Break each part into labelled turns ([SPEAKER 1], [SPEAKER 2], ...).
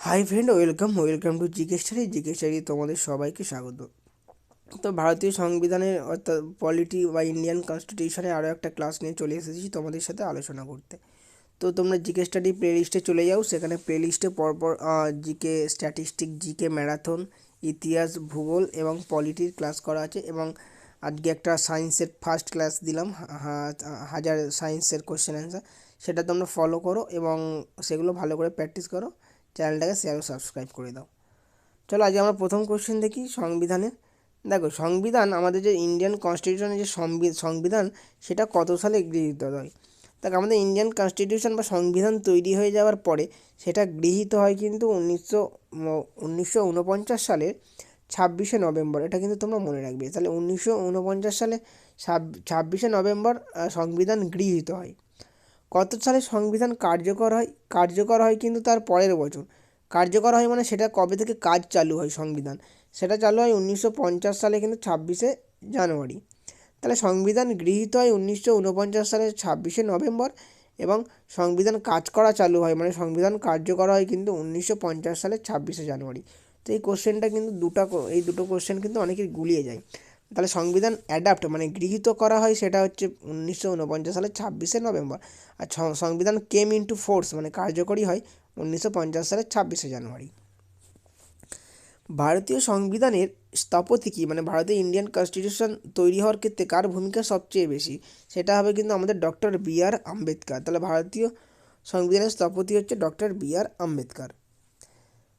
[SPEAKER 1] High friend welcome welcome to GK study GK study তোমাদের সবাইকে স্বাগত। তো ভারতীয় সংবিধানের অর্থাৎ পলিটি বা ইন্ডিয়ান কনস্টিটিউশনে আরও একটা ক্লাস নিয়ে চলে এসেছি তোমাদের সাথে আলোচনা করতে। তো তোমরা জিকে স্টাডি প্লে লিস্টে চলে যাও, সেখানে প্লে লিস্টে পরপর জিকে স্ট্যাটিস্টিক জিকে ম্যারাথন ইতিহাস, ভূগোল এবং পলিটির ক্লাস করা আছে এবং আজকে একটা সায়েন্সের ফার্স্ট ক্লাস দিলাম হাজার সায়েন্সের কোশ্চেন অ্যান্সার সেটা তোমরা ফলো করো এবং সেগুলো ভালো করে প্র্যাকটিস করো। চ্যানেলটাকে শেয়ার সাবস্ক্রাইব করে দাও। চলো আজকে আমরা প্রথম কোশ্চেন দেখি সংবিধানের। দেখো, সংবিধান আমাদের যে ইন্ডিয়ান কনস্টিটিউশনের যে সংবিধান, সেটা কত সালে গৃহীত হয় দেখ, আমাদের ইন্ডিয়ান কনস্টিটিউশন বা সংবিধান তৈরি হয়ে যাওয়ার পরে সেটা গৃহীত হয় কিন্তু উনিশশো উনিশশো উনপঞ্চাশ সালের ছাব্বিশে নভেম্বর। এটা কিন্তু তোমরা মনে রাখবে। তাহলে উনিশশো উনপঞ্চাশ সালে ছাব্বিশে নভেম্বর সংবিধান গৃহীত হয়। কত সালে সংবিধান কার্যকর হয়? কার্যকর হয় কিন্তু তার পরের বছর। কার্যকর হয় মানে সেটা কবে থেকে কাজ চালু হয় সংবিধান? সেটা চালু হয় উনিশশো পঞ্চাশ সালে কিন্তু ছাব্বিশে জানুয়ারি। তাহলে সংবিধান গৃহীত হয় উনিশশো উনপঞ্চাশ সালের ছাব্বিশে নভেম্বর এবং সংবিধান কাজ করা চালু হয় মানে সংবিধান কার্যকর হয় কিন্তু উনিশশো পঞ্চাশ সালের ছাব্বিশে জানুয়ারি। তো এই কোশ্চেনটা কিন্তু দুটা এই দুটো কোশ্চেন কিন্তু অনেকের গুলিয়ে যায়। তাহলে সংবিধান অ্যাডাপ্ট মানে গৃহীত করা হয় সেটা হচ্ছে উনিশশো উনপঞ্চাশ সালের ছাব্বিশে নভেম্বর। আর সংবিধান কেম ইন্টু ফোর্স মানে কার্যকরী হয় উনিশশো পঞ্চাশ সালের ছাব্বিশে জানুয়ারি। ভারতীয় সংবিধানের স্থপতি কী? মানে ভারতীয় ইন্ডিয়ান কনস্টিটিউশন তৈরি হওয়ার ক্ষেত্রে কার ভূমিকা সবচেয়ে বেশি? সেটা হবে কিন্তু আমাদের ডক্টর বি আর আম্বেদকর। তাহলে ভারতীয় সংবিধানের স্থপতি হচ্ছে ডক্টর বি আর আম্বেদকর।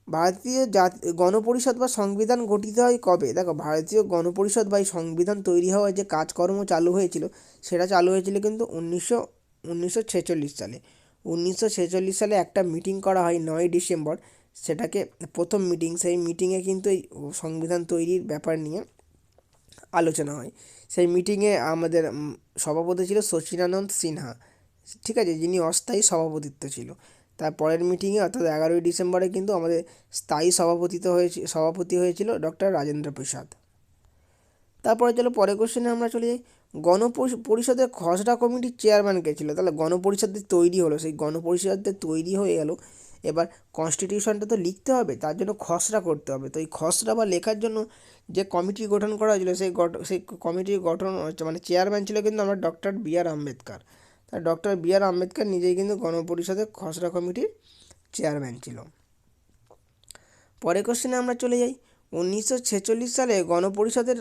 [SPEAKER 1] ভারতীয় জাতি, গণপরিষদ বা সংবিধান গঠিত হয় কবে? দেখো, ভারতীয় গণপরিষদ বা এই সংবিধান তৈরি হওয়ার যে কাজকর্ম চালু হয়েছিল, সেটা চালু হয়েছিল কিন্তু উনিশশো উনিশশো ছেচল্লিশ সালে। উনিশশো ছেচল্লিশ সালে একটা মিটিং করা হয় নয় ডিসেম্বর, সেটাকে প্রথম মিটিং। সেই মিটিংয়ে কিন্তু এই সংবিধান তৈরির ব্যাপার নিয়ে আলোচনা হয়। সেই মিটিংয়ে আমাদের সভাপতি ছিল শচীনানন্দ সিনহা, ঠিক আছে, যিনি অস্থায়ী সভাপতিত্ব ছিল। তার পরের মিটিংয়ে অর্থাৎ এগারোই ডিসেম্বরে কিন্তু আমাদের স্থায়ী সভাপতিত্ব হয়েছে, সভাপতি হয়েছিল ডক্টর রাজেন্দ্র প্রসাদ। তারপরে চলো পরের কোশ্চেনে আমরা চলে যাই। গণপরিষদের খসড়া কমিটির চেয়ারম্যান কে ছিল, তাহলে গণপরিষদের তৈরি হলো, সেই গণপরিষদের তৈরি হয়ে গেল। এবার কনস্টিটিউশনটা তো লিখতে হবে, তার জন্য খসড়া করতে হবে। তো এই খসড়া বা লেখার জন্য যে কমিটি গঠন করা হয়েছিল, সেই সেই কমিটির গঠন মানে চেয়ারম্যান ছিল কিন্তু আমরা ডক্টর বি আর আম্বেদকর। তা ডক্টর বি আর আম্বেদকর নিজেই কিন্তু গণপরিষদের খসড়া কমিটির চেয়ারম্যান ছিল। পরের কোশ্চেনে আমরা চলে যাই। উনিশশো ছেচল্লিশ সালে গণপরিষদের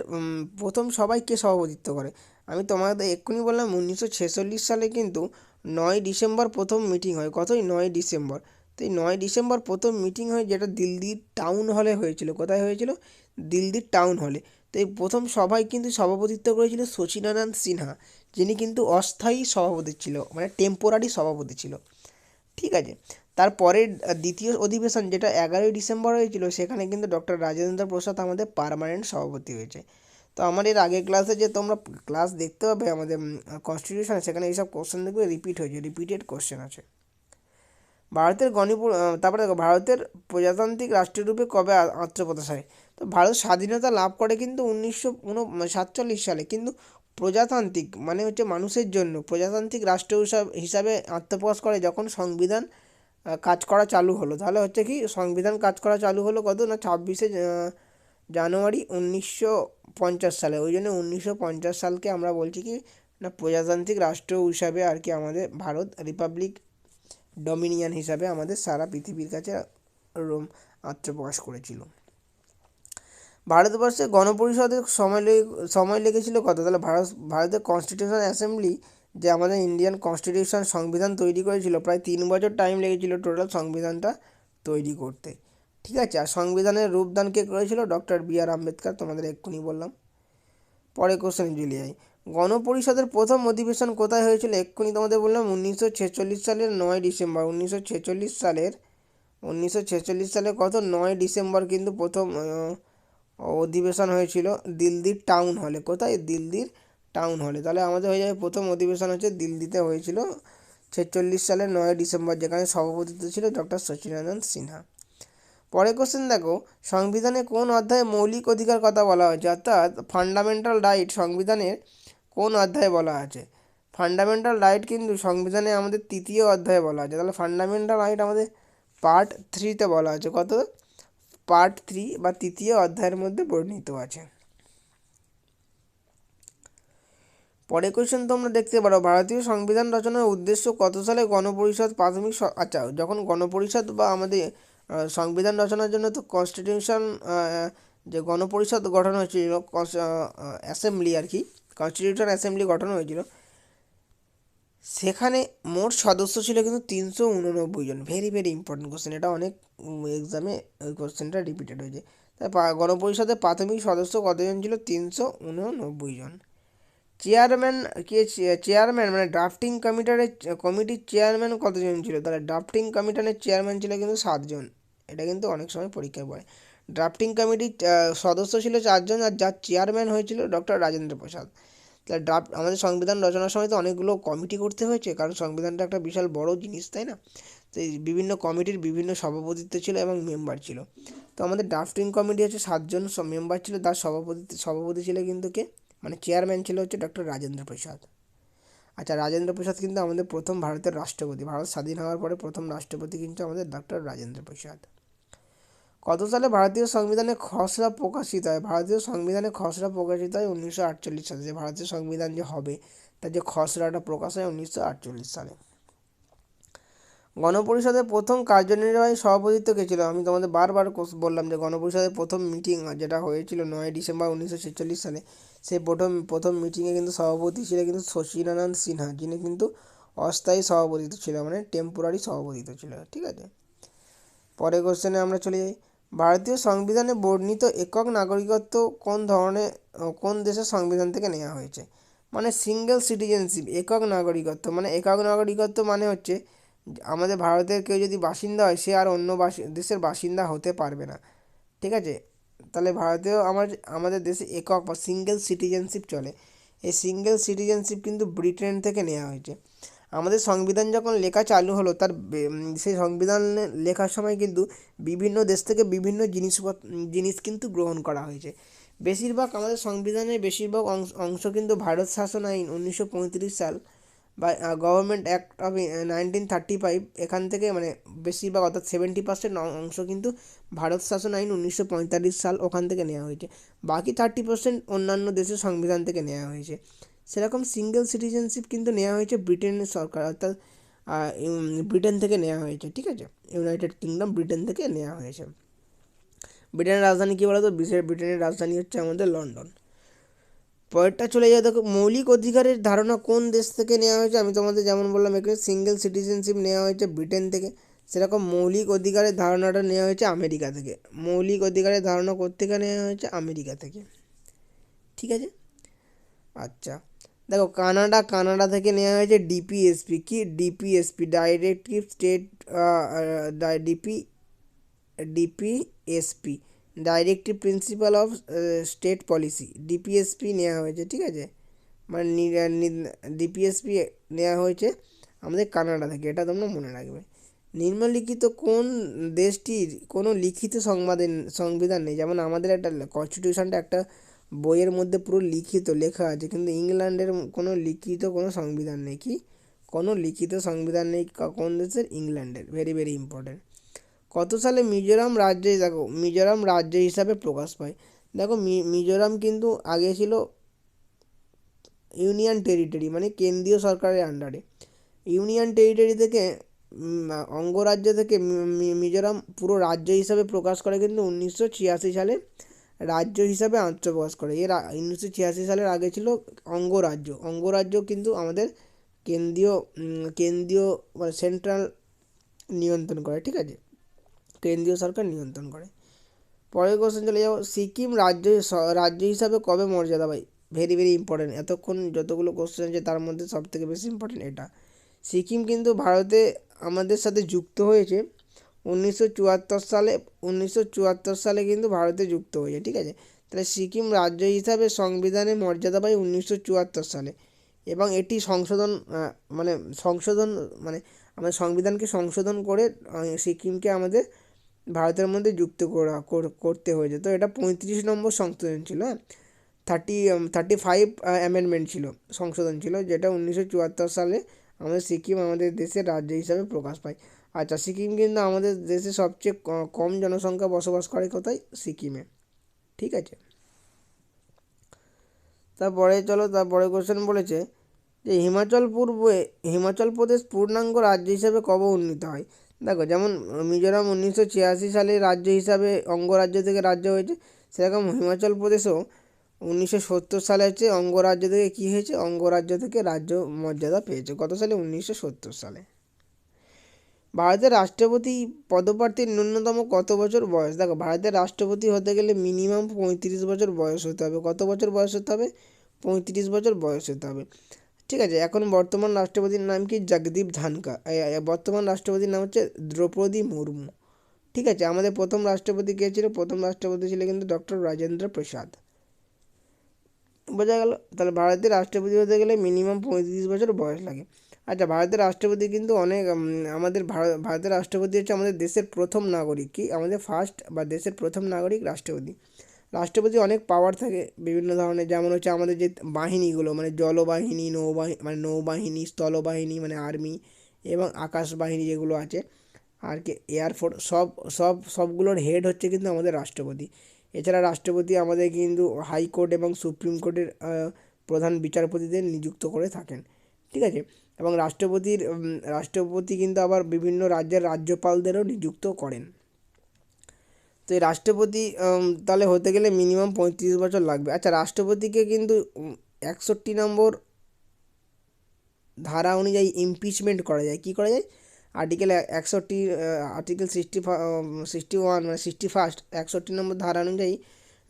[SPEAKER 1] প্রথম সবাই কে সভাপতিত্ব করে? আমি তোমাদের এক্ষুনি বললাম, উনিশশো ছেচল্লিশ সালে কিন্তু নয় ডিসেম্বর প্রথম মিটিং হয়। কতই? নয় ডিসেম্বর। তো এই নয় ডিসেম্বর প্রথম মিটিং হয় যেটা দিল্লির টাউন হলে হয়েছিল। কোথায় হয়েছিল? দিল্লির টাউন হলে। তো এই প্রথম সভায় কিন্তু সভাপতিত্ব করেছিল শচীনারায়ণ সিনহা। যিনি কিন্তু অস্থায়ী সভাপতি ছিল মানে টেম্পোরারি সভাপতি ছিল। ঠিক আছে? তারপরের দ্বিতীয় অধিবেশন যেটা এগারোই ডিসেম্বর হয়েছিল, সেখানে কিন্তু ডক্টর রাজেন্দ্র প্রসাদ আমাদের পারমানেন্ট সভাপতি হয়েছে। তো আমার এর ক্লাসে যে তোমরা ক্লাস দেখতে পাবে আমাদের কনস্টিটিউশনে সেখানে এইসব কোশ্চেন দেখবে রিপিট হয়েছে রিপিটেড কোশ্চেন আছে। ভারতের গণিপুর তারপরে দেখো, ভারতের প্রজাতান্ত্রিক রাষ্ট্ররূপে কবে আত্মপ্রকাশ হয়? তো ভারত স্বাধীনতা লাভ করে কিন্তু উনিশশো সাতচল্লিশ সালে। কিন্তু প্রজাতান্ত্রিক মানে হচ্ছে মানুষের জন্য। প্রজাতান্ত্রিক রাষ্ট্র হিসাবে আত্মপ্রকাশ করে যখন সংবিধান কাজ করা চালু হলো। তাহলে হচ্ছে কি, সংবিধান কাজ করা চালু হলো কত না, ছাব্বিশে জানুয়ারি উনিশশো পঞ্চাশ সালে। ওই জন্য উনিশশো পঞ্চাশ সালকে আমরা বলছি কি, না, প্রজাতান্ত্রিক রাষ্ট্র হিসাবে আর কি আমাদের ভারত, রিপাবলিক ডমিনিয়ান হিসাবে আমাদের সারা পৃথিবীর কাছে রোম আত্মপ্রকাশ করেছিল। ভারতবর্ষে গণপরিষদের সময় লেগে, সময় লেগেছিল কত? তাহলে ভারত, ভারতের কনস্টিটিউশন অ্যাসেম্বলি যে আমাদের ইন্ডিয়ান কনস্টিটিউশন সংবিধান তৈরি করেছিল, প্রায় তিন বছর টাইম লেগেছিল টোটাল সংবিধানটা তৈরি করতে। ঠিক আছে? আর সংবিধানের রূপদান কে করেছিল? ডক্টর বি আর আম্বেদকর, তোমাদের এক্ষুনি বললাম। পরে কোশ্চেন চলে যাই গণপরিষদের প্রথম অধিবেশন কোথায় হয়েছিল? এক্ষুনি তোমাদের বললাম উনিশশো ছেচল্লিশ সালের নয় ডিসেম্বর। উনিশশো ছেচল্লিশ সালের, উনিশশো ছেচল্লিশ সালে কত? নয় ডিসেম্বর কিন্তু প্রথম অধিবেশন হয়েছিল দিল্লির টাউন হলে। কোথায়? দিল্লির টাউন হলে। তাহলে আমাদের হয়ে যাবে প্রথম অধিবেশন হচ্ছে দিল্লিতে হয়েছিল ছেচল্লিশ সালের নয় ডিসেম্বর, যেখানে সভাপতিত্ব ছিল ডক্টর সচিনানন্দ সিনহা। পরে কোশ্চেন দেখো, সংবিধানে কোন অধ্যায়ে মৌলিক অধিকার কথা বলা হয়েছে? অর্থাৎ ফান্ডামেন্টাল রাইট সংবিধানের কোন অধ্যায়ে বলা আছে? ফান্ডামেন্টাল রাইট কিন্তু সংবিধানে আমাদের তৃতীয় অধ্যায়ে বলা আছে। তাহলে ফান্ডামেন্টাল রাইট আমাদের পার্ট থ্রিতে বলা আছে। কত? পার্ট থ্রি বা তৃতীয় অধ্যায়ের মধ্যে বর্ণিত আছে। পরে কোয়েশ্চেন তোমরা দেখতে পারো, ভারতীয় সংবিধান রচনার উদ্দেশ্য কত সালে গণপরিষদ প্রাথমিক আচ্ছা যখন গণপরিষদ বা আমাদের সংবিধান রচনার জন্য তো কনস্টিটিউশন যে গণপরিষদ গঠন হয়েছিল অ্যাসেম্বলি আর কি কনস্টিটিউশন অ্যাসেম্বলি গঠন হয়েছিল সেখানে মোট সদস্য ছিল কিন্তু তিনশো উননব্বই জন। ভেরি ভেরি ইম্পর্টেন্ট কোশ্চেন এটা অনেক এক্সামে ওই কোশ্চেনটা রিপিটেড হয়েছে। তাই গণপরিষদের প্রাথমিক সদস্য কতজন ছিল? তিনশো উননব্বই জন। চেয়ারম্যান কে চেয়ারম্যান মানে ড্রাফটিং কমিটারের কমিটির চেয়ারম্যান কতজন ছিল? তাহলে ড্রাফটিং কমিটারের চেয়ারম্যান ছিল কিন্তু সাতজন। এটা কিন্তু অনেক সময় পরীক্ষায় পড়ে। ড্রাফটিং কমিটির সদস্য ছিল চারজন আর যার চেয়ারম্যান হয়েছিল ডক্টর রাজেন্দ্র প্রসাদ। তাহলে ড্রাফট আমাদের সংবিধান রচনার সময় তো অনেকগুলো কমিটি করতে হয়েছে, কারণ সংবিধানটা একটা বিশাল বড় জিনিস, তাই না? তো এই বিভিন্ন কমিটির বিভিন্ন সভাপতিত্ব ছিল এবং মেম্বার ছিল। তো আমাদের ড্রাফটিং কমিটি হচ্ছে সাতজন মেম্বার ছিল, তার সভাপতি সভাপতি ছিল কিন্তু কে? মানে চেয়ারম্যান ছিল হচ্ছে ডক্টর রাজেন্দ্র প্রসাদ। আচ্ছা রাজেন্দ্র প্রসাদ কিন্তু আমাদের প্রথম ভারতের রাষ্ট্রপতি, ভারত স্বাধীন হওয়ার পরে প্রথম রাষ্ট্রপতি কিন্তু আমাদের ডক্টর রাজেন্দ্র প্রসাদ। কত সালে ভারতীয় সংবিধানে খসড়া প্রকাশিত হয়? ভারতীয় সংবিধানে খসড়া প্রকাশিত হয় উনিশশো আটচল্লিশ সালে। যে ভারতীয় সংবিধান যে হবে, তার যে খসড়াটা প্রকাশ হয় উনিশশো আটচল্লিশ সালে। গণপরিষদের প্রথম কার্যনির্বাহী সভাপতিত্ব কে ছিল? আমি তোমাদের বারবার বললাম যে গণপরিষদের প্রথম মিটিং যেটা হয়েছিল নয় ডিসেম্বর উনিশশো ছেচল্লিশ সালে সেই প্রথম প্রথম মিটিংয়ে কিন্তু সভাপতি ছিল কিন্তু শশীনারায়ণ সিনহা, যিনি কিন্তু অস্থায়ী সভাপতিত্ব ছিল মানে টেম্পোরারি সভাপতিত্ব ছিল, ঠিক আছে? পরের কোশ্চেনে আমরা চলে যাই। ভারতীয় সংবিধানে বর্ণিত একক নাগরিকত্ব কোন ধরনের কোন দেশের সংবিধান থেকে নেওয়া হয়েছে? মানে সিঙ্গেল সিটিজেনশিপ একক নাগরিকত্ব। মানে একক নাগরিকত্ব মানে হচ্ছে আমাদের ভারতের কেউ যদি বাসিন্দা হয়, সে আর অন্য দেশের বাসিন্দা হতে পারবে না। ঠিক আছে? তাহলে ভারতীয় আমার, আমাদের দেশে একক বা সিঙ্গেল সিটিজেনশিপ চলে। এই সিঙ্গেল সিটিজেনশিপ কিন্তু ব্রিটেন থেকে নেওয়া হয়েছে। আমাদের সংবিধান যখন লেখা চালু হলো, তার সেই সংবিধান লেখার সময় কিন্তু বিভিন্ন দেশ থেকে বিভিন্ন জিনিসপত্র জিনিস কিন্তু গ্রহণ করা হয়েছে। বেশিরভাগ আমাদের সংবিধানের বেশিরভাগ অংশ কিন্তু ভারত শাসন আইন উনিশশো পঁয়ত্রিশ সাল বা government act of nineteen thirty five এখান থেকে মানে বেশিরভাগ অর্থাৎ সেভেন্টি পার্সেন্ট অংশ কিন্তু ভারত শাসন আইন উনিশশো পঁয়তাল্লিশ সাল ওখান থেকে নেওয়া হয়েছে। বাকি থার্টি পার্সেন্ট অন্যান্য দেশের সংবিধান থেকে নেওয়া হয়েছে। সেরকম সিঙ্গেল সিটিজেনশিপ কিন্তু নেওয়া হয়েছে ব্রিটেনের সরকার, অর্থাৎ ব্রিটেন থেকে নেওয়া হয়েছে, ঠিক আছে? ইউনাইটেড কিংডম ব্রিটেন থেকে নেওয়া হয়েছে। ব্রিটেনের রাজধানী কী বলতো? ব্রিটেনের রাজধানী হচ্ছে আমাদের লন্ডন। পরেরটা চলে যায় দেখো, মৌলিক অধিকারের ধারণা কোন দেশ থেকে নেওয়া হয়েছে? আমি তোমাদের যেমন বললাম, এখানে সিঙ্গেল সিটিজেনশিপ নেওয়া হয়েছে ব্রিটেন থেকে। সেরকম মৌলিক অধিকারের ধারণাটা নেওয়া হয়েছে আমেরিকা থেকে। মৌলিক অধিকারের ধারণা কোথেকে নেওয়া হয়েছে? আমেরিকা থেকে। ঠিক আছে? আচ্ছা। দেখো কানাডা কানাডা থেকে নেওয়া হয়েছে ডিপিএসপি। কি DPSP? Directive state DP, DPSP. Directive principal of state policy DPSP নেওয়া হয়েছে, ঠিক আছে? মানে ডিপিএসপি নেওয়া হয়েছে আমাদের কানাডা থেকে, এটা তোমরা মনে রাখবে। নিম্নলিখিত কোন দেশটির কোনো লিখিত সংবাদের সংবিধান নেই? যেমন আমাদের একটা কনস্টিটিউশনটা একটা বইয়ের মধ্যে পুরো লিখিত লেখা আছে, কিন্তু ইংল্যান্ডের কোনো লিখিত কোনো সংবিধান নেই, কি? কোনো লিখিত সংবিধান নেই কোন দেশের? ইংল্যান্ডের। ভেরি ভেরি ইম্পর্টেন্ট কত সালে মিজোরাম রাজ্যে, দেখো, মিজোরাম রাজ্য হিসাবে প্রকাশ পায়। দেখো মিজোরাম কিন্তু আগে ছিল ইউনিয়ন টেরিটরি মানে কেন্দ্রীয় সরকারের আন্ডারে। ইউনিয়ন টেরিটরি থেকে অঙ্গরাজ্য থেকে মিজোরাম পুরো রাজ্য হিসাবে প্রকাশ করে কিন্তু উনিশশো ছিয়াশি সালে রাজ্য হিসাবে আত্মপ্রকাশ করে। এর উনিশশো ছিয়াশি সালের আগে ছিল অঙ্গরাজ্য অঙ্গরাজ্য কিন্তু আমাদের কেন্দ্রীয় কেন্দ্রীয় মানে সেন্ট্রাল নিয়ন্ত্রণ করে, ঠিক আছে? কেন্দ্রীয় সরকার নিয়ন্ত্রণ করে। পরের কোশ্চেন চলে যাব। সিকিম রাজ্য রাজ্য হিসাবে কবে মর্যাদা পায়? ভেরি ভেরি ইম্পর্টেন্ট এতক্ষণ যতগুলো কোশ্চেন আছে, তার মধ্যে সব থেকে বেশি ইম্পর্টেন্ট এটা। সিকিম কিন্তু ভারতে আমাদের সাথে যুক্ত হয়েছে। উনিশশো চুয়াত্তর সালে, উনিশশো চুয়াত্তর সালে কিন্তু ভারতে যুক্ত হয়েছে, ঠিক আছে? তাহলে সিকিম রাজ্য হিসাবে সংবিধানে মর্যাদা পায় উনিশশো চুয়াত্তর সালে। এবং এটি সংশোধন মানে সংশোধন মানে আমাদের সংবিধানকে সংশোধন করে সিকিমকে আমাদের ভারতের মধ্যে যুক্ত করা করতে হয়েছে। তো এটা পঁয়ত্রিশ নম্বর সংশোধন ছিল হ্যাঁ? থার্টি থার্টি ফাইভ অ্যামেন্ডমেন্ট ছিল, সংশোধন ছিল, যেটা উনিশশো চুয়াত্তর সালে আমাদের সিকিম আমাদের দেশের রাজ্য হিসাবে প্রকাশ পায়। আচ্ছা সিকিম কিন্তু আমাদের দেশে সবচেয়ে কম জনসংখ্যা বসবাস করে কোথায়? সিকিমে। ঠিক আছে? তারপরে চলো, তারপরে কোশ্চেন বলেছে যে হিমাচল পূর্বে, হিমাচল প্রদেশ পূর্ণাঙ্গ রাজ্য হিসাবে কবে উন্নীত হয়? দেখো, যেমন মিজোরাম উনিশশো ছিয়াশি সালে রাজ্য হিসাবে অঙ্গরাজ্য থেকে রাজ্য হয়েছে। সেরকম হিমাচল প্রদেশও উনিশশো সত্তর সালে হচ্ছে অঙ্গরাজ্য থেকে কী হয়েছে? অঙ্গরাজ্য থেকে রাজ্য মর্যাদা পেয়েছে। কত সালে? উনিশশো সত্তর সালে। ভারতের রাষ্ট্রপতি পদপ্রার্থীর ন্যূনতম কত বছর বয়স? দেখো, ভারতের রাষ্ট্রপতি হতে গেলে মিনিমাম পঁয়ত্রিশ বছর বয়স হতে হবে। কত বছর বয়স হতে হবে? পঁয়ত্রিশ বছর বয়স হতে হবে। ঠিক আছে, এখন বর্তমান রাষ্ট্রপতির নাম কি? জগদীপ ধানকা বর্তমান রাষ্ট্রপতির নাম হচ্ছে দ্রৌপদী মুর্মু। ঠিক আছে, আমাদের প্রথম রাষ্ট্রপতি কে ছিল? প্রথম রাষ্ট্রপতি ছিল কিন্তু ডক্টর রাজেন্দ্র প্রসাদ। বোঝা গেল? তাহলে ভারতের রাষ্ট্রপতি হতে গেলে মিনিমাম পঁয়ত্রিশ বছর বয়স লাগে। আচ্ছা ভারতের রাষ্ট্রপতি কিন্তু অনেক আমাদের ভারতের রাষ্ট্রপতি হচ্ছে আমাদের দেশের প্রথম নাগরিক, কি? আমাদের ফার্স্ট বা দেশের প্রথম নাগরিক রাষ্ট্রপতি। রাষ্ট্রপতি অনেক পাওয়ার থাকে বিভিন্ন ধরনের, যেমন হচ্ছে আমাদের যে বাহিনীগুলো মানে জলবাহিনী নৌবাহিনী মানে নৌবাহিনী, স্থলবাহিনী মানে আর্মি এবং আকাশ বাহিনী যেগুলো আছে, আর কি এয়ারফোর্স সব সব, সবগুলোর হেড হচ্ছে কিন্তু আমাদের রাষ্ট্রপতি। এছাড়া রাষ্ট্রপতি আমাদের কিন্তু হাইকোর্ট এবং সুপ্রিম কোর্টের প্রধান বিচারপতিদের নিযুক্ত করে থাকেন, ঠিক আছে? এবং রাষ্ট্রপতির রাষ্ট্রপতি কিন্তু আবার বিভিন্ন রাজ্যের রাজ্যপালদেরও নিযুক্ত করেন। তো এই রাষ্ট্রপতি তাহলে হতে গেলে মিনিমাম পঁয়ত্রিশ বছর লাগবে। আচ্ছা রাষ্ট্রপতিকে কিন্তু একষট্টি নম্বর ধারা অনুযায়ী ইমপিচমেন্ট করা যায়। কী করা যায়? আর্টিকেল একষট্টি আর্টিকেল সিক্সটি সিক্সটি ওয়ান মানে সিক্সটি ফার্স্ট একষট্টি নম্বর ধারা অনুযায়ী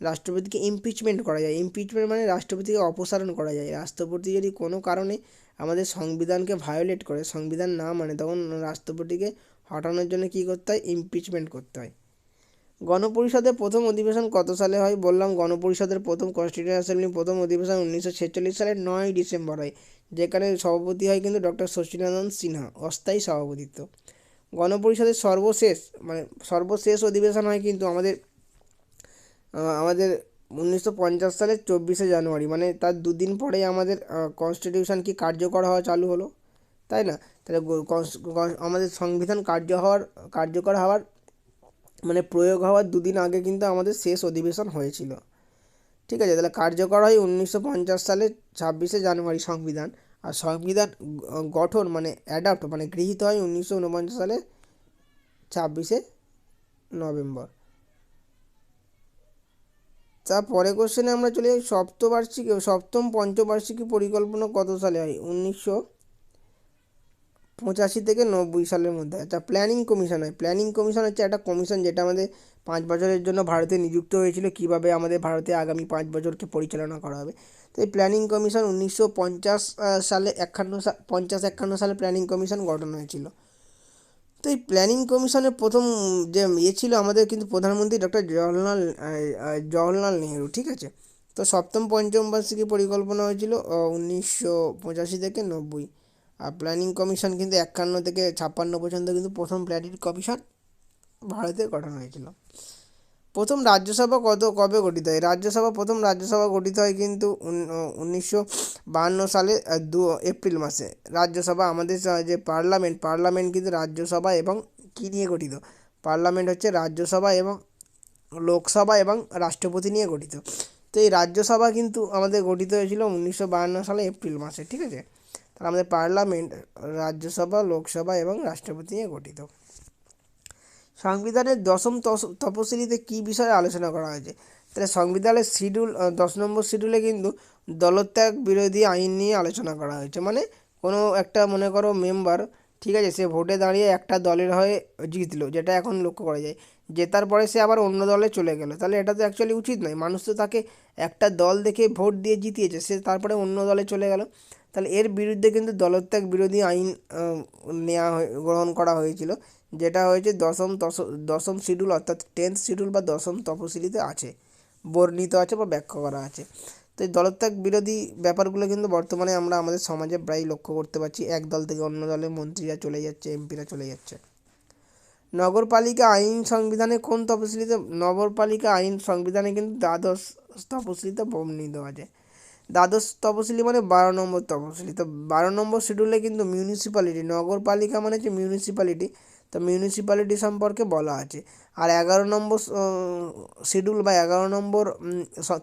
[SPEAKER 1] রাষ্ট্রপতিকে ইমপিচমেন্ট করা যায়। ইমপিচমেন্ট মানে রাষ্ট্রপতিকে অপসারণ করা যায়। রাষ্ট্রপতি যদি কোনো কারণে আমাদের সংবিধানকে ভায়োলেট করে, সংবিধান না মানে তখন রাষ্ট্রপতিকে হটানোর জন্য কী করতে হয়? ইমপিচমেন্ট করতে হয়। গণপরিষদের প্রথম অধিবেশন কত সালে হয়? বললাম গণপরিষদের প্রথম কনস্টিটিউশন অ্যাসেম্বলি প্রথম অধিবেশন উনিশশো ছেচল্লিশ সালের নয় ডিসেম্বর হয়, যেখানে সভাপতি হয় কিন্তু ডক্টর শচীনানন্দ সিনহা, অস্থায়ী সভাপতিত্ব। গণপরিষদের সর্বশেষ মানে সর্বশেষ অধিবেশন হয় কিন্তু আমাদের আমাদের উনিশশো পঞ্চাশ সালের চব্বিশে জানুয়ারি মানে তার দুদিন পরেই আমাদের কনস্টিটিউশন কি কার্যকর হওয়া চালু হলো, তাই না? তাহলে আমাদের সংবিধান কার্য হওয়ার, কার্যকর হওয়ার মানে প্রয়োগ হওয়ার দুদিন আগে কিন্তু আমাদের শেষ অধিবেশন হয়েছিল। ঠিক আছে, তাহলে কার্যকর হয় উনিশশো পঞ্চাশ সালের ছাব্বিশে জানুয়ারি সংবিধান, আর সংবিধান গঠন মানে অ্যাডাপ্ট মানে গৃহীত হয় উনিশশো উনপঞ্চাশ সালে ছাব্বিশে নভেম্বর। তারপরে কোশ্চেনে আমরা চলে যাই, সপ্তবার্ষিকী, সপ্তম পঞ্চবার্ষিকী পরিকল্পনা কত সালে হয়? উনিশশো পঁচাশি থেকে নব্বই সালের মধ্যে। আচ্ছা প্ল্যানিং কমিশন হয়। প্ল্যানিং কমিশন হচ্ছে একটা কমিশন যেটা আমাদের পাঁচ বছরের জন্য ভারতে নিযুক্ত হয়েছিল, কীভাবে আমাদের ভারতে আগামী পাঁচ বছরকে পরিচালনা করা হবে। তো এই প্ল্যানিং কমিশন উনিশশো পঞ্চাশ সালে একান্ন সা, পঞ্চাশ একান্ন সালে প্ল্যানিং কমিশন গঠন হয়েছিল। তো এই প্ল্যানিং কমিশনের প্রথম যে ইয়ে ছিল আমাদের কিন্তু প্রধানমন্ত্রী ডক্টর জওয়াহরলাল জওয়াহরলাল নেহেরু, ঠিক আছে? তো সপ্তম পঞ্চম বার্ষিকী পরিকল্পনা হয়েছিল উনিশশো পঁচাশি থেকে নব্বই। আর প্ল্যানিং কমিশন কিন্তু একান্ন থেকে ছাপ্পান্ন পর্যন্ত কিন্তু প্রথম প্ল্যানিং কমিশন ভারতে গঠন হয়েছিল। প্রথম রাজ্যসভা কত, কবে গঠিত হয়? রাজ্যসভা প্রথম রাজ্যসভা গঠিত হয় কিন্তু উনিশশো সালে দু, এপ্রিল মাসে। রাজ্যসভা আমাদের যে পার্লামেন্ট পার্লামেন্ট কিন্তু রাজ্যসভা এবং কী নিয়ে গঠিত? পার্লামেন্ট হচ্ছে রাজ্যসভা এবং লোকসভা এবং রাষ্ট্রপতি নিয়ে গঠিত। তো এই রাজ্যসভা কিন্তু আমাদের গঠিত হয়েছিল উনিশশো সালে, এপ্রিল মাসে, ঠিক আছে? তাহলে আমাদের পার্লামেন্ট, রাজ্যসভা, লোকসভা এবং রাষ্ট্রপতি নিয়ে গঠিত। সংবিধানের দশম তপশিলিতে কী বিষয়ে আলোচনা করা হয়েছে? তাহলে সংবিধানের শিডিউল দশ নম্বর শিডিউলে কিন্তু দলত্যাগ বিরোধী আইন নিয়ে আলোচনা করা হয়েছে। মানে কোনো একটা, মনে করো মেম্বার ঠিক আছে, সে ভোটে দাঁড়িয়ে একটা দলের হয়ে জিতলো, যেটা এখন লক্ষ্য করা যায়। জেতার পরে সে আবার অন্য দলে চলে গেলো। তাহলে এটা তো অ্যাকচুয়ালি উচিত নয়। মানুষ তো তাকে একটা দল দেখে ভোট দিয়ে জিতিয়েছে, সে তারপরে অন্য দলে চলে গেল। তাহলে এর বিরুদ্ধে কিন্তু দলত্যাগ বিরোধী আইন নেওয়া গ্রহণ করা হয়েছিল। যেটা হয়েছে দশম দশম শিডিউল অর্থাৎ টেন্থ শিডিউল বা দশম তপশিলিতে আছে। বর্ণিত আছে বা ব্যাখ্যা করা আছে। তো এই দলত্যাগ বিরোধী ব্যাপারগুলো কিন্তু বর্তমানে আমরা আমাদের সমাজে প্রায় লক্ষ্য করতে পারছি। এক দল থেকে অন্য দলে মন্ত্রীরা চলে যাচ্ছে, এমপিরা চলে যাচ্ছে। নগরপালিকা আইন সংবিধানে কোন তপশিলিতে, নগরপালিকা আইন সংবিধানে কিন্তু দ্বাদশ তপশিলিতে বর্ণিত আছে। দ্বাদশ তপশিলি মানে বারো নম্বর তপশিলি। তো বারো নম্বর শিডিউলে কিন্তু মিউনিসিপ্যালিটি নগরপালিকা মানে হচ্ছে মিউনিসিপ্যালিটি তো মিউনিসিপ্যালিটি সম্পর্কে বলা আছে। আর এগারো নম্বর শিডিউল বা এগারো নম্বর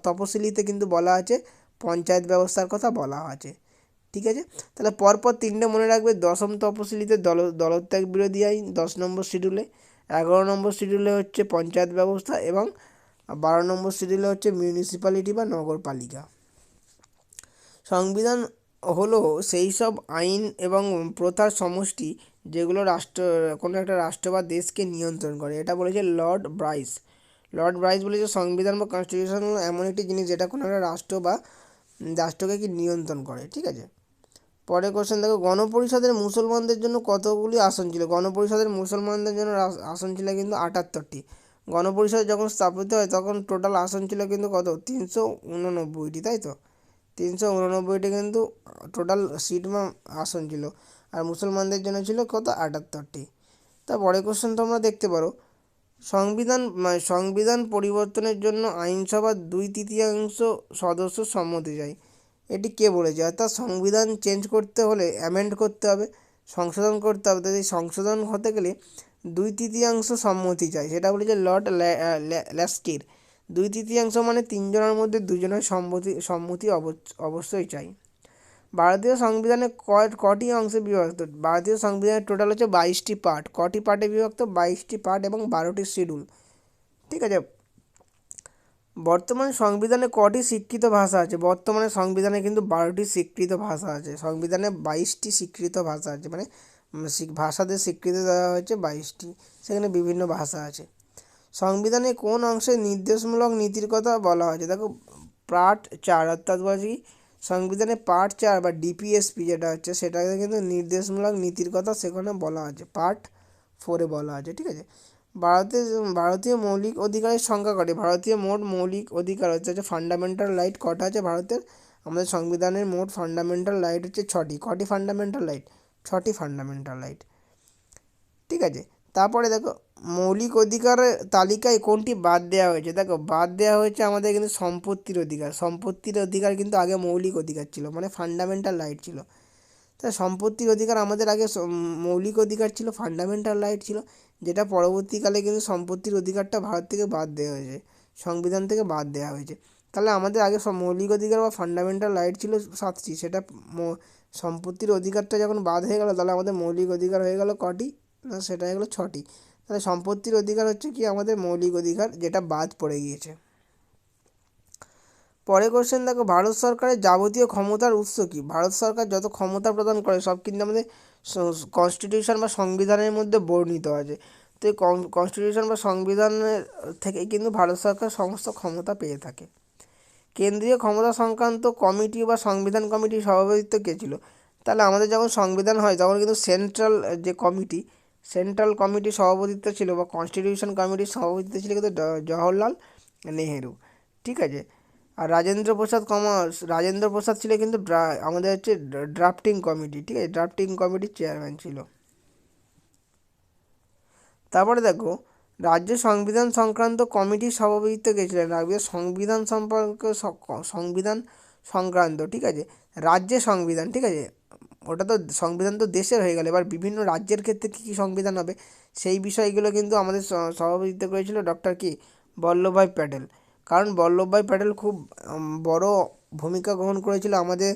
[SPEAKER 1] তপশিলিতে কিন্তু বলা আছে, পঞ্চায়েত ব্যবস্থার কথা বলা আছে। ঠিক আছে? তাহলে পরপর তিনটে মনে রাখবে, দশম তপশিলিতে দল, দলত্যাগ বিরোধী আইন, দশ নম্বর শিডিউলে এগারো নম্বর শিডিউলে হচ্ছে পঞ্চায়েত ব্যবস্থা এবং বারো নম্বর শিডিউলে হচ্ছে মিউনিসিপ্যালিটি বা নগরপালিকা। সংবিধান হলো সেই সব আইন এবং প্রথার সমষ্টি যেগুলো রাষ্ট্র, কোনো একটা রাষ্ট্র বা দেশকে নিয়ন্ত্রণ করে। এটা বলেছে লর্ড ব্রাইস। লর্ড ব্রাইস বলেছে সংবিধান বা কনস্টিটিউশন এমন একটি জিনিস যেটা কোনো একটা রাষ্ট্র বা রাষ্ট্রকে কি নিয়ন্ত্রণ করে, ঠিক আছে? পরের কোশ্চেন দেখো, গণপরিষদের মুসলমানদের জন্য কতগুলি আসন ছিল? গণপরিষদের মুসলমানদের জন্য আসন ছিল কিন্তু আটাত্তরটি। গণপরিষদ যখন স্থাপিত হয় তখন টোটাল আসন ছিল কিন্তু কত? তিনশো উননব্বইটি, তাই তো? তিনশো উননব্বইটি কিন্তু টোটাল সিট বা আসন ছিল। আর মুসলমানদের জন্য ছিল কত? আটাত্তরটি। তা পরের কোশ্চেন তোমরা দেখতে পারো। সংবিধান সংবিধান পরিবর্তনের জন্য আইনসভার দুই তৃতীয়াংশ সদস্য সম্মতি চাই। এটি কে বলেছে? অর্থাৎ সংবিধান চেঞ্জ করতে হলে অ্যামেন্ড করতে হবে, সংশোধন করতে হবে। তো এই সংশোধন হতে গেলে দুই তৃতীয়াংশ সম্মতি চাই। সেটা বলেছে লর্ড ল্যাস্কির দুই তৃতীয়াংশ মানে তিনজনের মধ্যে দুজনের সম্মতি সম্মতি অবশ্যই চাই। ভারতীয় সংবিধানে কটি অংশে বিভক্ত? ভারতীয় সংবিধানের টোটাল হচ্ছে বাইশটি পার্ট কটি পার্টে বিভক্ত? বাইশটি পার্ট এবং বারোটি শিডিউল ঠিক আছে? বর্তমান সংবিধানে কটি স্বীকৃত ভাষা আছে? বর্তমানে সংবিধানে কিন্তু বারোটি স্বীকৃত ভাষা আছে। সংবিধানে বাইশটি স্বীকৃত ভাষা আছে। মানে ভাষাদের স্বীকৃতি দেওয়া হয়েছে বাইশটি। সেখানে বিভিন্ন ভাষা আছে। সংবিধানে কোন অংশে নির্দেশমূলক নীতির কথা বলা হয়েছে? দেখো, পার্ট চার অর্থাৎ বলছি সংবিধানে পার্ট চার বা ডিপিএসপি যেটা হচ্ছে, সেটাকে কিন্তু নির্দেশমূলক নীতির কথা সেখানে বলা আছে পার্ট ফোরে বলা আছে ঠিক আছে? ভারতের ভারতীয় মৌলিক অধিকারের সংখ্যা কটি? ভারতীয় মোট মৌলিক অধিকার হচ্ছে হচ্ছে ফান্ডামেন্টাল রাইট কটা আছে ভারতের? আমাদের সংবিধানের মোট ফান্ডামেন্টাল রাইট হচ্ছে ছটি। কটি ফান্ডামেন্টাল রাইট ছটি ফান্ডামেন্টাল রাইট ঠিক আছে? তারপরে দেখো মৌলিক অধিকারের তালিকায় কোনটি বাদ দেওয়া হয়েছে? দেখো, বাদ দেওয়া হয়েছে আমাদের কিন্তু সম্পত্তির অধিকার। সম্পত্তির অধিকার কিন্তু আগে মৌলিক অধিকার ছিল মানে ফান্ডামেন্টাল রাইট ছিল। তা সম্পত্তির অধিকার আমাদের আগে মৌলিক অধিকার ছিল ফান্ডামেন্টাল রাইট ছিল, যেটা পরবর্তীকালে কিন্তু সম্পত্তির অধিকারটা ভারত থেকে বাদ দেওয়া হয়েছে, সংবিধান থেকে বাদ দেওয়া হয়েছে। তাহলে আমাদের আগে সব মৌলিক অধিকার বা ফান্ডামেন্টাল রাইট ছিল সাতটি, সেটা সম্পত্তির অধিকারটা যখন বাদ হয়ে গেল, তাহলে আমাদের মৌলিক অধিকার হয়ে গেল কটি? না সেটা হয়ে গেলো ছটি। তাহলে সম্পত্তির অধিকার হচ্ছে কি? আমাদের মৌলিক অধিকার, যেটা বাদ পড়ে গিয়েছে। পরে কোশ্চেন দেখো, ভারত সরকারের যাবতীয় ক্ষমতার উৎস কী? ভারত সরকার যত ক্ষমতা প্রদান করে, সব কিন্তু আমাদের কনস্টিটিউশন বা সংবিধানের মধ্যে বর্ণিত আছে। তো এই কনস্টিটিউশন বা সংবিধানের থেকে কিন্তু ভারত সরকার সমস্ত ক্ষমতা পেয়ে থাকে। কেন্দ্রীয় ক্ষমতা সংক্রান্ত কমিটি বা সংবিধান কমিটির সভাপতিত্ব কে ছিল? তাহলে আমাদের যখন সংবিধান হয়, তখন কিন্তু সেন্ট্রাল যে কমিটি সেন্ট্রাল কমিটির সভাপতিত্ব ছিল বা কনস্টিটিউশন কমিটির সভাপতিত্ব ছিল কিন্তু জওহরলাল নেহেরু। ঠিক আছে? আর রাজেন্দ্র প্রসাদ কমার্স, রাজেন্দ্র প্রসাদ ছিল কিন্তু আমাদের হচ্ছে ড্রাফটিং কমিটি, ঠিক আছে? ড্রাফটিং কমিটির চেয়ারম্যান ছিল। তারপরে দেখো, রাজ্য সংবিধান সংক্রান্ত কমিটির সভাপতিত্ব গেছিলেন রাজ্যের সংবিধান সম্পর্কে সংবিধান সংক্রান্ত, ঠিক আছে? রাজ্যের সংবিধান, ঠিক আছে? ওটা তো সংবিধান তো দেশের হয়ে গেল। এবার বিভিন্ন রাজ্যের ক্ষেত্রে কী কী সংবিধান হবে, সেই বিষয়গুলো কিন্তু আমাদের সভাপতিত্ব করেছিল ডক্টর কি? বল্লভভাই প্যাটেল। কারণ বল্লভভাই প্যাটেল খুব বড় ভূমিকা গ্রহণ করেছিল আমাদের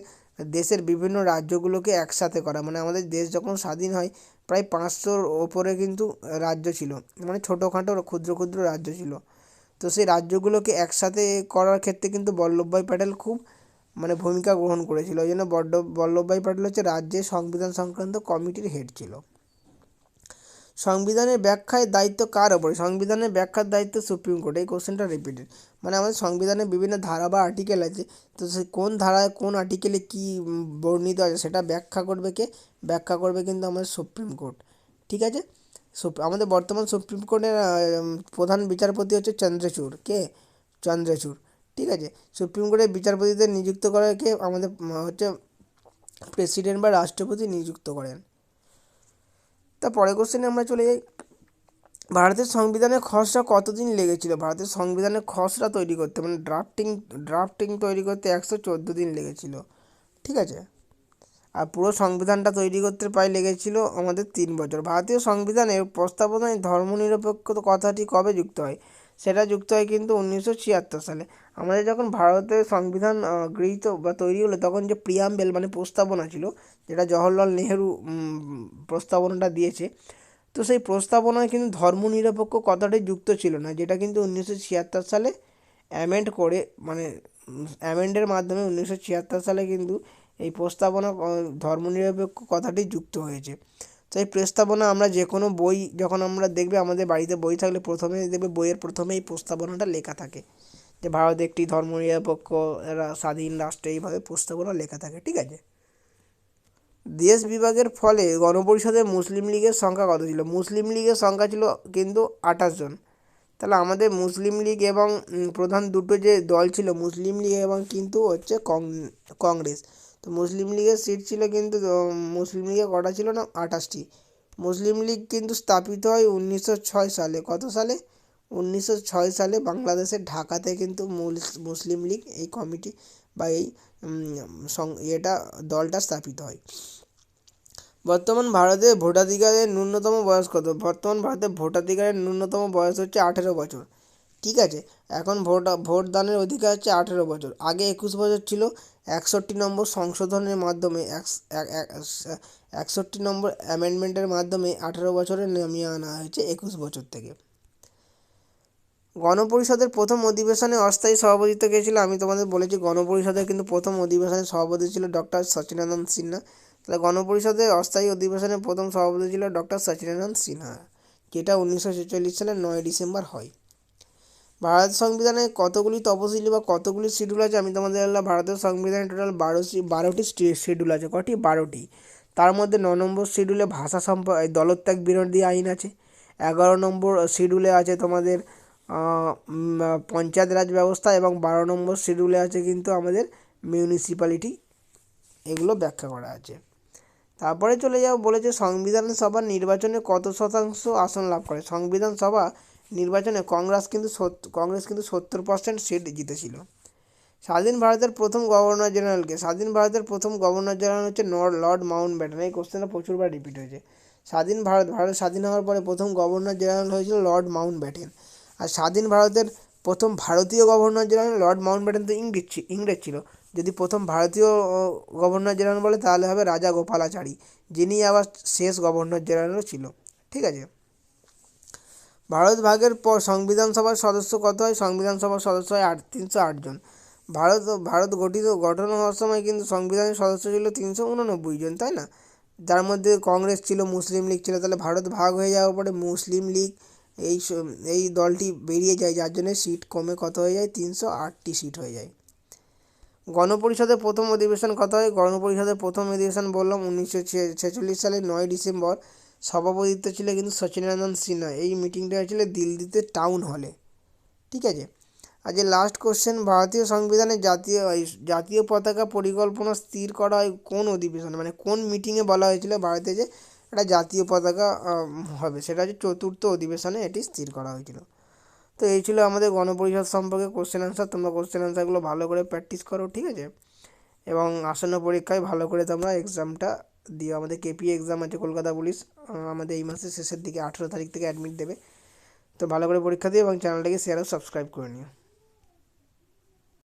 [SPEAKER 1] দেশের বিভিন্ন রাজ্যগুলোকে একসাথে করা। মানে আমাদের দেশ যখন স্বাধীন হয়, প্রায় পাঁচশোর ওপরে কিন্তু রাজ্য ছিল। মানে ছোটোখাটো ক্ষুদ্র ক্ষুদ্র রাজ্য ছিল। তো সেই রাজ্যগুলোকে একসাথে করার ক্ষেত্রে কিন্তু বল্লভভাই প্যাটেল খুব মানে ভূমিকা গ্রহণ করেছিল। ওই জন্য বড্ড বল্লভভাই প্যাটেল হচ্ছে রাজ্যের সংবিধান সংক্রান্ত কমিটির হেড ছিল। সংবিধানের ব্যাখ্যায় দায়িত্ব কার ওপরে? সংবিধানের ব্যাখ্যার দায়িত্ব সুপ্রিম কোর্ট। এই কোশ্চেনটা রিপিটেড মানে আমাদের সংবিধানে বিভিন্ন ধারা বা আর্টিকেল আছে। তো সে কোন ধারায় কোন আর্টিকেলে কী বর্ণিত আছে সেটা ব্যাখ্যা করবে কে? ব্যাখ্যা করবে কিন্তু আমাদের সুপ্রিম কোর্ট। ঠিক আছে? আমাদের বর্তমান সুপ্রিম কোর্টের প্রধান বিচারপতি হচ্ছে চন্দ্রচূড়। কে? চন্দ্রচূড়। ঠিক আছে? সুপ্রিম কোর্টের বিচারপতিদের নিযুক্ত করাকে আমাদের হচ্ছে প্রেসিডেন্ট বা রাষ্ট্রপতি নিযুক্ত করেন। তা পরের কোশ্চেনে আমরা চলে যাই। ভারতের সংবিধানের খসড়া কতদিন লেগেছিল? ভারতের সংবিধানের খসড়া তৈরি করতে মানে ড্রাফটিং ড্রাফটিং তৈরি করতে একশো চোদ্দ দিন লেগেছিল। ঠিক আছে? আর পুরো সংবিধানটা তৈরি করতে প্রায় লেগেছিল আমাদের তিন বছর। ভারতীয় সংবিধানের প্রস্তাবনায় ধর্মনিরপেক্ষ কথাটি কবে যুক্ত হয়? সেটা যুক্ত হয় কিন্তু উনিশশো ছিয়াত্তর সালে। আমাদের যখন ভারতের সংবিধান গৃহীত বা তৈরি হলো, তখন যে প্রিয়াম্বেল মানে প্রস্তাবনা ছিল, যেটা জওহরলাল নেহেরু প্রস্তাবনাটা দিয়েছে, তো সেই প্রস্তাবনায় কিন্তু ধর্মনিরপেক্ষ কথাটি যুক্ত ছিল না, যেটা কিন্তু উনিশশো ছিয়াত্তর সালে অ্যামেন্ড করে মানে অ্যামেন্ডের মাধ্যমে উনিশশো ছিয়াত্তর সালে কিন্তু এই প্রস্তাবনা ধর্মনিরপেক্ষ কথাটি যুক্ত হয়েছে। তো এই প্রস্তাবনা আমরা যে কোনো বই যখন আমরা দেখবে আমাদের বাড়িতে বই থাকলে প্রথমে দেখবে বইয়ের প্রথমে এই প্রস্তাবনাটা লেখা থাকে। যে ভারত একটি ধর্মনিরপেক্ষ স্বাধীন রাষ্ট্র এইভাবে প্রস্তাবনা লেখা থাকে, ঠিক আছে? দেশ বিভাগের ফলে গণপরিষদে মুসলিম লীগের সংখ্যা কত ছিল? মুসলিম লীগের সংখ্যা ছিল কিন্তু আঠাশ জন। তাহলে আমাদের মুসলিম লীগ এবং প্রধান দুটো যে দল ছিল, মুসলিম লীগ এবং কিন্তু হচ্ছে কংগ্রেস। তো মুসলিম লীগের সিট ছিল কিন্তু মুসলিম লীগে কটা ছিল না? আঠাশটি। মুসলিম লীগ কিন্তু স্থাপিত হয় উনিশশো ছয় সালে। কত সালে? উনিশশো ছয় সালে বাংলাদেশের ঢাকাতে কিন্তু মুসলিম লীগ এই কমিটি বা এই এটা দলটা স্থাপিত হয়। বর্তমান ভারতে ভোটাধিকারের ন্যূনতম বয়স কত? বর্তমান ভারতে ভোটাধিকারের ন্যূনতম বয়স হচ্ছে আঠেরো বছর। ঠিক আছে? এখন ভোট, ভোটদানের অধিকার হচ্ছে আঠেরো বছর। আগে একুশ বছর ছিল একষট্টি নম্বর সংশোধনের মাধ্যমে একষট্টি নম্বর অ্যামেন্ডমেন্টের মাধ্যমে আঠেরো বছরে নামিয়ে আনা হয়েছে একুশ বছর থেকে। গণপরিষদের প্রথম অধিবেশনে অস্থায়ী সভাপতিত্ব কে ছিল? আমি তোমাদের বলেছি গণপরিষদের, কিন্তু প্রথম অধিবেশনে সভাপতি ছিল ডক্টর সচিনানন্দ সিনহা। তাহলে গণপরিষদের অস্থায়ী অধিবেশনের প্রথম সভাপতি ছিল ডক্টর সচিনানন্দ সিনহা, যেটা উনিশশো ছেচল্লিশ সালের নয় ডিসেম্বর হয়। ভারত সংবিধানে কতগুলি তপশিলি বা কতগুলি শিডিউল আছে? আমি তোমাদের বললাম ভারতের সংবিধানে টোটাল বারোটি বারোটি শিডিউল আছে। কটি? বারোটি। তার মধ্যে ন নম্বর শিডিউলে ভাষা সম্প দলত্যাগ বিরোধী আইন আছে। এগারো নম্বর শিডিউলে আছে তোমাদের পঞ্চায়েত রাজ ব্যবস্থা এবং বারো নম্বর শিডিউলে আছে কিন্তু আমাদের মিউনিসিপ্যালিটি এগুলো ব্যাখ্যা করা আছে। তারপরে চলে যাও বলেছে সংবিধান সভা নির্বাচনে কত শতাংশ আসন লাভ করে? সংবিধান সভা নির্বাচনে কংগ্রেস কিন্তু কংগ্রেস কিন্তু সত্তর পার্সেন্ট সিট জিতেছিল। স্বাধীন ভারতের প্রথম গভর্নর জেনারেলকে, স্বাধীন ভারতের প্রথম গভর্নর জেনারেল হচ্ছে লর্ড মাউন্ট ব্যাটেন এই কোশ্চেনটা প্রচুরবার রিপিট হয়েছে। স্বাধীন ভারত ভারত স্বাধীন হওয়ার পরে প্রথম গভর্নর জেনারেল হয়েছিল লর্ড মাউন্ট ব্যাটেন আর স্বাধীন ভারতের প্রথম ভারতীয় governor general Lord Mountbatten তো ইংরেজ ইংরেজ ছিল। যদি প্রথম ভারতীয় গভর্নর জেনারেল বলে তাহলে হবে রাজা গোপালাচারী, যিনি আবার শেষ গভর্নর জেনারেলও ছিল। ঠিক আছে? ভারত ভাগের পর সংবিধান সভার সদস্য কত হয়? সংবিধান সভার সদস্য হয় আট, তিনশো আটজন ভারত ভারত গঠিত গঠন হওয়ার সময় কিন্তু সংবিধানের সদস্য ছিল তিনশো উননব্বই জন, তাই না? যার মধ্যে কংগ্রেস ছিল, মুসলিম লীগ ছিল, তাহলে ভারত ভাগ হয়ে যাওয়ার পরে মুসলিম লীগ এই এই দলটি বেরিয়ে যায়, যার জন্য সিট কমে কত হয়ে যায়? তিনশো আটটি সিট হয়ে যায়। গণপরিষদের প্রথম অধিবেশন কত হয়? গণপরিষদের প্রথম অধিবেশন বললাম উনিশশো ছেচল্লিশ সালের নয় ডিসেম্বর। সভাপতিত্ব ছিল কিন্তু সচিনানন্দ সিনহা। এই মিটিংটা হয়েছিল দিল্লিতে টাউন হলে ঠিক আছে? আর যে লাস্ট কোশ্চেন ভারতীয় সংবিধানে জাতীয় জাতীয় পতাকা পরিকল্পনা স্থির করা হয় কোন অধিবেশনে? মানে কোন মিটিংয়ে বলা হয়েছিল ভারতে যে একটা জাতীয় পতাকা হবে? সেটা হচ্ছে চতুর্থ অধিবেশনে এটি স্থির করা হয়েছিল। তো এই ছিল আমাদের গণপরিষদ সম্পর্কে কোশ্চেন অ্যান্সার তোমরা কোশ্চেন অ্যান্সারগুলো ভালো করে প্র্যাকটিস করো, ঠিক আছে? এবং আসন্ন পরীক্ষায় ভালো করে তোমরা এক্সামটা দিও। আমাদের কেপি এক্সাম আছে, কলকাতা পুলিশ আমাদের এই মাসের শেষের দিকে, আঠেরো তারিখ থেকে অ্যাডমিট দেবে। তো ভালো করে পরীক্ষা দিও এবং চ্যানেলটাকে শেয়ার ও সাবস্ক্রাইব করে নিও।